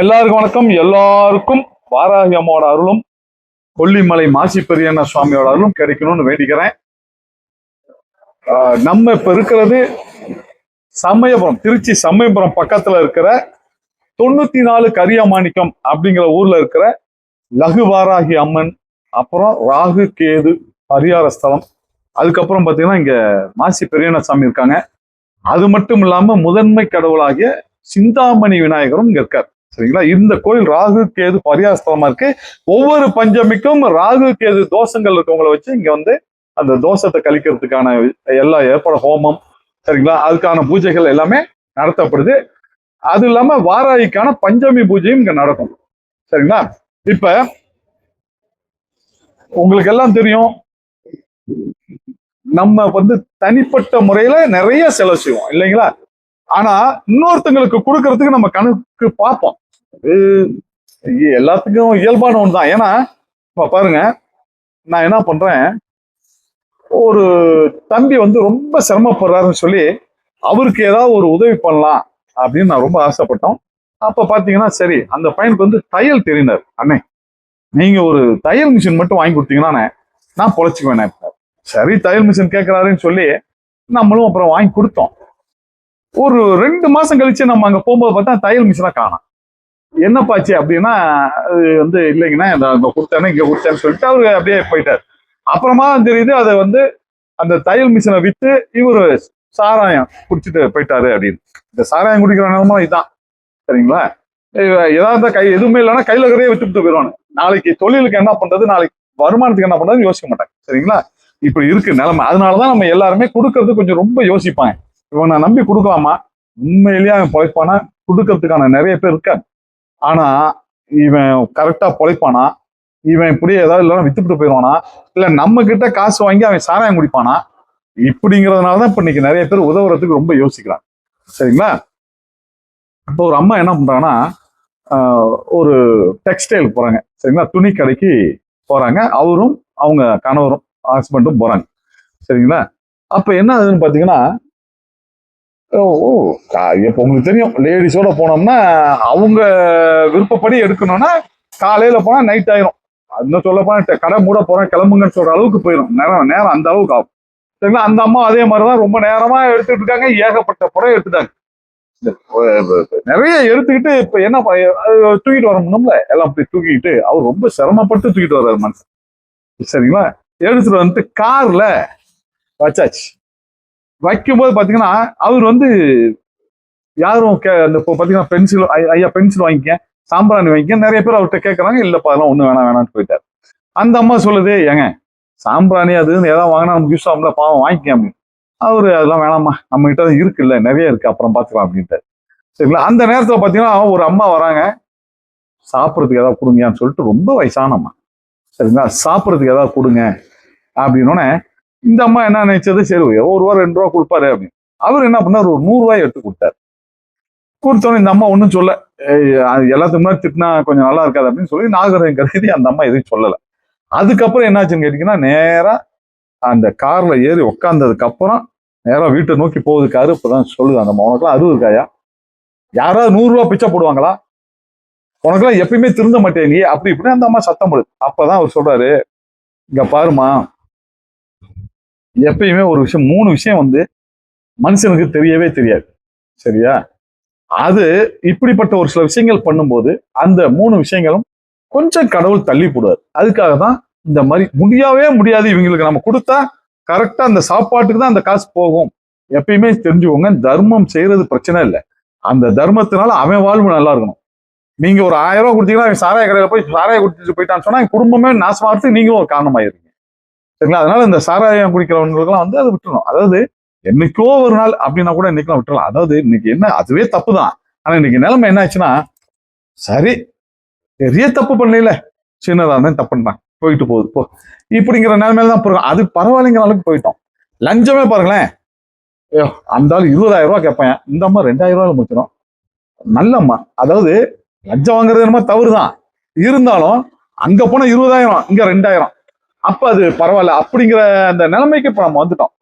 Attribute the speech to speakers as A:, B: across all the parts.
A: எல்லாருக்கும் வணக்கம். எல்லாருக்கும் வாராகி அம்மாவோட அருளும் கொல்லிமலை மாசி பெரியண்ண சுவாமியோட அருளும் கிடைக்கணும்னு வேண்டிக்கிறேன். நம்ம இப்ப இருக்கிறது சமயபுரம் திருச்சி சமயபுரம் பக்கத்துல இருக்கிற தொண்ணூத்தி நாலு கரியமாணிக்கம் அப்படிங்கிற ஊர்ல இருக்கிற லகு வாராகி அம்மன் அப்புறம் ராகு கேது பரிகார ஸ்தலம். அதுக்கப்புறம் பார்த்தீங்கன்னா இங்க மாசி பெரியண்ண சாமி இருக்காங்க. அது மட்டும் இல்லாம முதன்மை கடவுளாகிய சிந்தாமணி விநாயகரும் இங்க இருக்கார். சரிங்களா? இந்த கோயில் ராகு கேது பரியாஸ்தலமா இருக்கு. ஒவ்வொரு பஞ்சமிக்கும் ராகு கேது தோஷங்கள் இருக்கவங்கள வச்சு இங்க வந்து அந்த தோஷத்தை கழிக்கிறதுக்கான எல்லா ஏற்பாடு ஹோமம் சரிங்களா? அதுக்கான பூஜைகள் எல்லாமே நடத்தப்படுது. அது இல்லாம வாராய்க்கான பஞ்சமி பூஜையும் இங்க நடக்கும். சரிங்களா? இப்ப உங்களுக்கு எல்லாம் தெரியும். நம்ம வந்து தனிப்பட்ட முறையில நிறைய செலவு செய்வோம் இல்லைங்களா? ஆனா இன்னொருத்தங்களுக்கு கொடுக்கறதுக்கு நம்ம கணக்கு பார்ப்போம். எல்லாத்துக்கும் இயல்பான ஒன்று தான் ஏன்னா இப்போ பாருங்க நான் என்ன பண்றேன் ஒரு தம்பி வந்து ரொம்ப சிரமப்படுறாருன்னு சொல்லி அவருக்கு ஏதாவது ஒரு உதவி பண்ணலாம் அப்படின்னு நான் ரொம்ப ஆசைப்பட்டோம். அப்ப பாத்தீங்கன்னா சரி அந்த பையனுக்கு வந்து தையல் தெரியினார் அண்ணே நீங்க ஒரு தையல் மிஷின் மட்டும் வாங்கி கொடுத்தீங்கன்னா நான் பொழைச்சிக்குவேன் சரி தையல் மிஷின் கேட்கறாருன்னு சொல்லி நம்மளும் அப்புறம் வாங்கி கொடுத்தோம். ஒரு ரெண்டு மாசம் கழிச்சு நம்ம அங்க போகும்போது பார்த்தா தையல் மிஷினா காணும். என்னப்பாச்சு அப்படின்னா அது வந்து இல்லைங்கன்னா இந்த கொடுத்தானே இங்கே கொடுத்தேன்னு சொல்லிட்டு அவரு அப்படியே போயிட்டார். அப்புறமா தெரியுது அதை வந்து அந்த தையல் மிஷினை விற்று இவர் சாராயம் குடிச்சிட்டு போயிட்டாரு அப்படின்னு. இந்த சாராயம் குடிக்கிற நிலமா இதுதான் சரிங்களா? இவ- ஏதாவது கை எதுவுமே இல்லைன்னா கையில் கதையை விட்டுவிட்டு போயிடுவானு. நாளைக்கு தொழிலுக்கு என்ன பண்றது நாளைக்கு வருமானத்துக்கு என்ன பண்றதுன்னு யோசிக்க மாட்டாங்க. சரிங்களா? இப்படி இருக்கு நிலைமை. அதனாலதான் நம்ம எல்லாருமே கொடுக்கறது கொஞ்சம் ரொம்ப யோசிப்பாங்க. இவனை நம்பி கொடுக்கலாமா? உண்மையிலேயே அவன் பொழைப்பானா? கொடுக்கறதுக்கான நிறைய பேர் இருக்காங்க. ஆனா இவன் கரெக்டா பொழைப்பானா? இவன் இப்படி ஏதாவது இல்லைன்னா வித்துட்டு போயிடுவானா இல்ல நம்ம கிட்ட காசு வாங்கி அவன் சாராயம் குடிப்பானா? இப்படிங்கிறதுனாலதான் இப்ப இன்னைக்கு நிறைய பேர் உதவுறதுக்கு ரொம்ப யோசிக்கிறாங்க. சரிங்களா? இப்போ ஒரு அம்மா என்ன பண்றாங்கன்னா ஒரு டெக்ஸ்டைல் போறாங்க. சரிங்களா? துணி கடைக்கு போறாங்க. அவரும் அவங்க கணவரும் ஹஸ்பண்டும் போறாங்க. சரிங்களா? அப்ப என்ன ஆகுதுன்னு பாத்தீங்கன்னா இப்ப உங்களுக்கு தெரியும் லேடிஸோட போனோம்னா அவங்க விருப்பப்படி எடுக்கணும்னா காலையில போனா நைட் ஆயிரும். இன்னும் சொல்ல போனா கடை மூட போறேன் கிளம்புங்கன்னு சொல்ற அளவுக்கு போயிடும் நேரம் நேரம் அந்த அளவுக்கு ஆகும். சரிங்களா? அந்த அம்மா அதே மாதிரிதான் ரொம்ப நேரமா எடுத்துட்டு இருக்காங்க ஏகப்பட்ட படம் எடுத்துட்டாங்க. நிறைய எடுத்துக்கிட்டு இப்ப என்ன ப- அது தூக்கிட்டு வரணும்ல எல்லாம் அப்படி தூக்கிட்டு அவர் ரொம்ப சிரமப்பட்டு தூக்கிட்டு வர்றாரு மனுஷன். சரிங்களா? எடுத்துட்டு வந்துட்டு கார்ல வச்சாச்சு. வைக்கும்போது பார்த்தீங்கன்னா அவர் வந்து யாரும் கே அந்த இப்போ பார்த்தீங்கன்னா பென்சில் ஐயா பென்சில் வாங்கிக்க சாம்பிராணி வாங்கிக்க நிறைய பேர் அவர்கிட்ட கேட்குறாங்க இல்லைப்பா அதெல்லாம் ஒன்றும் வேணாம் வேணாம்னு போயிட்டார் அந்த அம்மா சொல்லுது ஏங்க சாம்பிராணி அது இதுன்னு ஏதாவது வாங்கினா நமக்கு யூஸ் ஆகும்ல பாவம் வாங்கிக்க அப்படின்னு. அவர் அதெல்லாம் வேணாம்மா நம்ம கிட்ட அது இருக்குல்ல நிறைய இருக்கு அப்புறம் பார்த்துக்கலாம் அப்படின்ட்டு சரிங்களா? அந்த நேரத்தில் பார்த்தீங்கன்னா ஒரு அம்மா வராங்க சாப்பிட்றதுக்கு ஏதாவது கொடுங்கன்னு சொல்லிட்டு ரொம்ப வயசான அம்மா. சரிங்களா? சாப்பிட்றதுக்கு ஏதாவது கொடுங்க அப்படின்னோடனே இந்த அம்மா என்ன நினைச்சது? சரி ஒரு ரூபா ரெண்டு ரூபா கொடுப்பாரு அப்படின்னு. அவர் என்ன பண்ணார்? ஒரு நூறுரூவாய் எடுத்து கொடுத்தாரு. கொடுத்தோன்னே இந்த அம்மா ஒன்றும் சொல்ல அது எல்லாத்துக்கு முன்னாடி திட்டினா கொஞ்சம் நல்லா இருக்காது அப்படின்னு சொல்லி நாகரிகம் கருதி அந்த அம்மா எதுவும் சொல்லலை. அதுக்கப்புறம் என்னாச்சுன்னு கேட்டிங்கன்னா நேராக அந்த காரில் ஏறி உக்காந்ததுக்கு அப்புறம் வீட்டை நோக்கி போகுது காரு இப்பதான் சொல்லுது அந்த அம்மா. உனக்குலாம் அது இருக்காயா யாராவது நூறுரூவா பிச்சை போடுவாங்களா? உனக்குலாம் எப்பயுமே திருந்த மாட்டேங்கி அப்படி இப்படி அந்த அம்மா சத்தம் போடுது. அப்போ தான் அவர் சொல்றாரு இங்கே பாருமா எப்பயுமே ஒரு விஷயம் மூணு விஷயம் வந்து மனுஷனுக்கு தெரியவே தெரியாது. சரியா? அது இப்படிப்பட்ட ஒரு சில விஷயங்கள் பண்ணும்போது அந்த மூணு விஷயங்களும் கொஞ்சம் கடவுள் தள்ளி போடுவார். அதுக்காக தான் இந்த மாதிரி முடியவே முடியாது இவங்களுக்கு. நம்ம கொடுத்தா கரெக்டாக அந்த சாப்பாட்டுக்கு தான் அந்த காசு போகும். எப்பயுமே தெரிஞ்சுக்கோங்க தர்மம் செய்யறது பிரச்சனை இல்லை. அந்த தர்மத்தினால அவன் வாழ்வு நல்லா இருக்கணும். நீங்க ஒரு ஆயிரம் ரூபாய் கொடுத்தீங்கன்னா அவன் சாராய கடையில போய் சாராய கொடுத்துட்டு போயிட்டான்னு சொன்னா குடும்பமே நாசமாகிறதுக்கு நீங்களும் ஒரு காரணமாயிருங்க சரிங்களா? அதனால இந்த சாராயம் குடிக்கிறவங்களுக்குலாம் வந்து அதை விட்டுணும் அதாவது என்னைக்கோ ஒரு நாள் அப்படின்னா கூட இன்னைக்கெல்லாம் விட்டுலாம் அதாவது இன்னைக்கு என்ன அதுவே தப்பு தான் ஆனா இன்னைக்கு நிலைமை என்ன ஆச்சுன்னா சரி பெரிய தப்பு பண்ணல. சின்னதா தான் தப்பு பண்ணான் போயிட்டு போகுது. போ இப்படிங்கிற நிலைமையில தான் போறோம். அது பரவாயில்லைங்கிற அளவுக்கு போயிட்டோம். லஞ்சமே பாருங்களேன். ஐயோ அந்த ஆள் இருபதாயிரம் ரூபாய் கேட்பேன். இந்த அம்மா ரெண்டாயிரம் ரூபாய் முடிச்சிடும். நல்ல அம்மா. அதாவது லஞ்சம் வாங்குறது என்னமோ தவறு தான் இருந்தாலும் அங்க போனா இருபதாயிரம் இங்க ரெண்டாயிரம். அப்போ அது பரவாயில்ல. அப்படிங்கிற அந்த நிலைமைக்கு இப்போ நம்ம வந்துட்டோம்.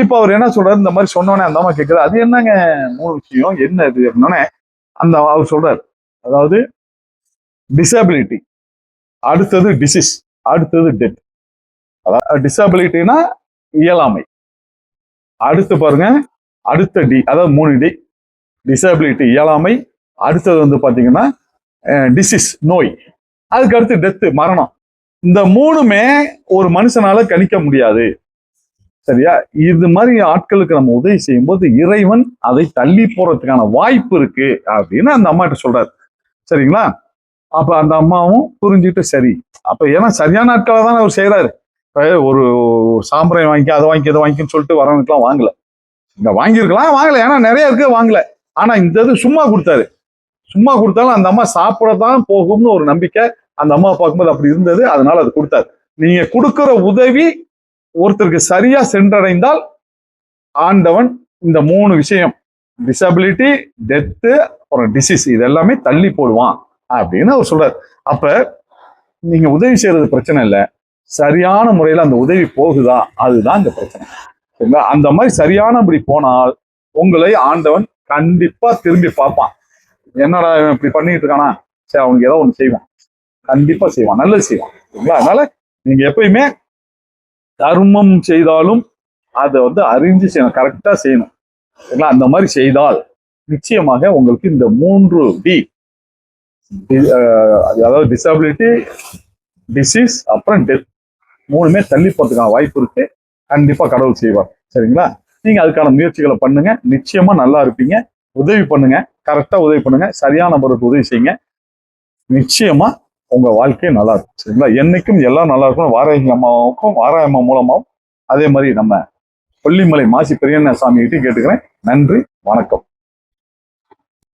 A: இப்போ அவர் என்ன சொல்றாரு? இந்த மாதிரி சொன்னோன்னே அந்த அம்மா கேட்குறது அது என்னங்க மூணு விஷயம்? என்ன இது? அப்படின்னோடனே அந்த அவர் சொல்றாரு. அதாவது டிசபிலிட்டி அடுத்தது டிசீஸ் அடுத்தது டெத் அதாவது டிசபிலிட்டினா இயலாமை. அடுத்து பாருங்க. அடுத்த டி அதாவது மூணு டி டிசபிலிட்டி இயலாமை. அடுத்தது வந்து பார்த்தீங்கன்னா டிசீஸ் நோய். அதுக்கு அடுத்து டெத்து மரணம். இந்த மூணுமே ஒரு மனுஷனால கணிக்க முடியாது. சரியா? இது மாதிரி ஆட்களுக்கு நம்ம உதவி செய்யும்போது இறைவன் அதை தள்ளி போறதுக்கான வாய்ப்பு இருக்கு அப்படின்னு அந்த அம்மாட்ட சொல்றாரு. சரிங்களா? அப்ப அந்த அம்மாவும் புரிஞ்சுட்டு சரி. அப்ப ஏன்னா சரியான ஆட்களை தான் அவர் செய்யறாரு ஒரு சாம்பிராயம் வாங்கி அதை வாங்கி இதை வாங்கின்னு சொல்லிட்டு வரவனுக்குலாம் வாங்கல. இங்க வாங்கியிருக்கலாம் வாங்கல. ஏன்னா நிறைய இருக்கு வாங்கல. ஆனா இந்த இது சும்மா கொடுத்தாரு. சும்மா கொடுத்தாலும் அந்த அம்மா சாப்பிடத்தான் போகும்னு ஒரு நம்பிக்கை அந்த அம்மா பார்க்கும்போது அப்படி இருந்தது அதனால அது கொடுத்தாரு. நீங்க கொடுக்கிற உதவி ஒருத்தருக்கு சரியா சென்றடைந்தால் ஆண்டவன் இந்த மூணு விஷயம் டிசபிலிட்டி டெத்து அப்புறம் டிசீஸ் இது எல்லாமே தள்ளி போடுவான் அப்படின்னு அவர் சொல்றாரு. அப்ப நீங்க உதவி செய்யறது பிரச்சனை இல்லை. சரியான முறையில அந்த உதவி போகுதா? அதுதான் இந்த பிரச்சனை. சரிங்களா? அந்த மாதிரி சரியானபடி போனால் உங்களை ஆண்டவன் கண்டிப்பா திரும்பி பார்ப்பான். என்னடா இவன் இப்படி பண்ணிட்டு இருக்கானா? சரி அவனுக்கு ஏதோ ஒன்று செய்வான். கண்டிப்பா செய்வான். நல்லது செய்வான். சரிங்களா அதனால நீங்க எப்பயுமே தர்மம் செய்தாலும் அதை வந்து அறிஞ்சு செய்யணும். கரெக்டா செய்யணும். சரிங்களா அந்த மாதிரி செய்தால் நிச்சயமாக உங்களுக்கு இந்த மூன்று டி அதாவது டிசபிலிட்டி டிசீஸ் அப்புறம் டெத் மூணுமே தள்ளி போறதுக்கான வாய்ப்பு இருக்கு. கண்டிப்பா கடவுள் செய்வார். சரிங்களா? நீங்க அதுக்கான முயற்சிகளை பண்ணுங்க. நிச்சயமா நல்லா இருப்பீங்க. உதவி பண்ணுங்க. கரெக்டா உதவி பண்ணுங்க. சரியான நபருக்கு உதவி செய்யுங்க. நிச்சயமா உங்க வாழ்க்கை நல்லா இருக்கும். சரிங்களா? என்னைக்கும் எல்லாம் நல்லா இருக்கும் வாராகி அம்மாவுக்கும் வாராய அம்மா மூலமாகவும் அதே மாதிரி நம்ம கொல்லிமலை மாசி பெரியண்ண சாமி கிட்டே கேட்டுக்கிறேன். நன்றி வணக்கம்.